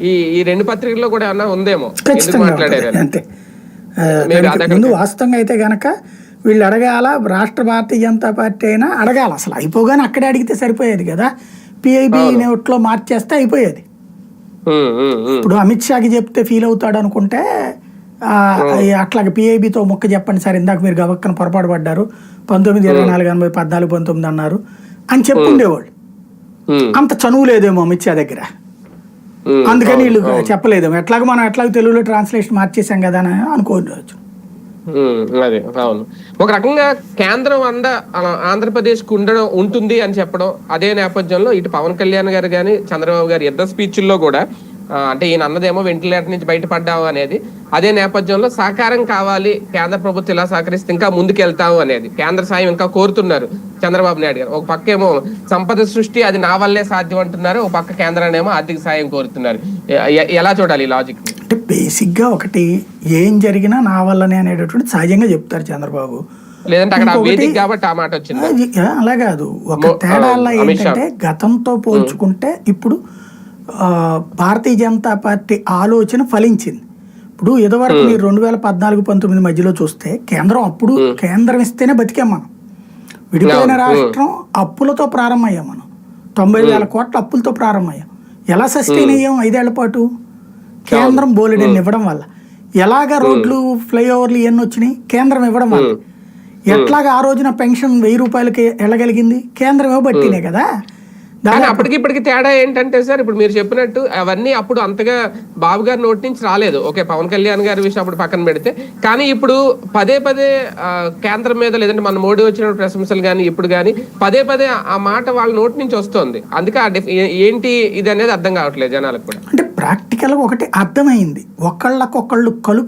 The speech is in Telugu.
ఈ ఈ రెండు పత్రికల్లో కూడా ఏమన్నా ఉందేమో? మాట్లాడారు. అంతే. ముందు వాస్తవంగా అయితే గనక వీళ్ళు అడగాల రాష్ట్ర భారతీయ జనతా పార్టీ అయినా అడగాల. అసలు అయిపోగానే అక్కడే అడిగితే సరిపోయేది కదా. పిఐబి నోట్లో మార్చేస్తే అయిపోయేది. ఇప్పుడు అమిత్ షాకి చెప్తే ఫీల్ అవుతాడు అనుకుంటే అట్లాగే పిఐబితో మొక్క చెప్పండి సార్ ఇందాక మీరు గబక్కన పొరపాటు పడ్డారు. పంతొమ్మిది ఇరవై నాలుగు ఎనభై పద్నాలుగు పంతొమ్మిది అన్నారు. అని చెప్పుండేవాళ్ళు. అంత చనువు లేదేమో అమిత్ షా దగ్గర. అందుకని వీళ్ళు చెప్పలేదేమో ఎట్లాగో మనం ఎట్లాగో తెలుగులో ట్రాన్స్లేషన్ మార్చేసాం కదా అని అనుకోవచ్చు. అదే అవును. ఒక రకంగా కేంద్రం అంద ఆంధ్రప్రదేశ్కు ఉండడం ఉంటుంది అని చెప్పడం అదే నేపథ్యంలో ఇటు పవన్ కళ్యాణ్ గారు కానీ చంద్రబాబు గారు ఇద్దరు స్పీచ్ల్లో కూడా అంటే ఈయన అన్నదేమో వెంటిలేటర్ నుంచి బయటపడ్డావు అనేది. అదే నేపథ్యంలో సహకారం కావాలి కేంద్ర ప్రభుత్వం ఇలా సహకరిస్తే ఇంకా ముందుకు వెళ్తాము అనేది. కేంద్ర సాయం ఇంకా కోరుతున్నారు చంద్రబాబు నాయుడు గారు. ఒక పక్క ఏమో సంపద సృష్టి అది నా వల్లే సాధ్యం అంటున్నారు. ఒక పక్క కేంద్రాన్ని ఏమో ఆర్థిక సాయం కోరుతున్నారు. ఎలా చూడాలి ఈ లాజిక్ అంటే బేసిక్గా ఒకటి ఏం జరిగినా నా వల్లనే అనేటటువంటి సహజంగా చెప్తారు చంద్రబాబు. లేదంటే అక్కడ ఇంకొకటి- వేదిక కాబట్టి ఆ మాట వచ్చింది. అది ఆ, అలా కాదు. ఒక షా. ఏంటంటే గతంతో పోల్చుకుంటే ఇప్పుడు భారతీయ జనతా పార్టీ ఆలోచన ఫలించింది. ఇప్పుడు ఇదివరకు మీరు రెండు వేల పద్నాలుగు పంతొమ్మిది మధ్యలో చూస్తే కేంద్రం అప్పుడు కేంద్రం ఇస్తేనే బతికాం మనం. విడిపోయిన. రాష్ట్రం అప్పులతో ప్రారంభమయ్యాం మనం. తొంభై వేల కోట్ల అప్పులతో ప్రారంభమయ్యాం. ఎలా సస్టైన్ అయ్యాం ఐదేళ్ళ పాటు? కేంద్రం బోలెడన్ని ఇవ్వడం వల్ల. ఎలాగ రోడ్లు ఫ్లైఓవర్లు ఇవన్నీ వచ్చినాయి? కేంద్రం ఇవ్వడం వల్ల. ఎట్లాగా ఆ రోజున పెన్షన్ వెయ్యి రూపాయలకి వెళ్ళగలిగింది? కేంద్రం ఇవ్వబట్టినే కదా. కానీ అప్పటికి ఇప్పటికి తేడా ఏంటంటే సార్ ఇప్పుడు మీరు చెప్పినట్టు అవన్నీ అప్పుడు అంతగా బాబు గారి నోటి నుంచి రాలేదు. ఓకే పవన్ కళ్యాణ్ గారి విషయం అప్పుడు పక్కన పెడితే. కానీ ఇప్పుడు పదే పదే ఆ, కేంద్రం మీద లేదంటే మన మోడీ వచ్చిన ప్రశంసలు కానీ ఇప్పుడు కానీ పదే పదే ఆ మాట వాళ్ళ నోటి నుంచి వస్తుంది. అందుకే ఏంటి ఇది అనేది అర్థం కావట్లేదు జనాలకు కూడా. అంటే ప్రాక్టికల్గా ఒకటి అర్థమైంది. ఒకళ్ళకొకళ్ళు కలుపు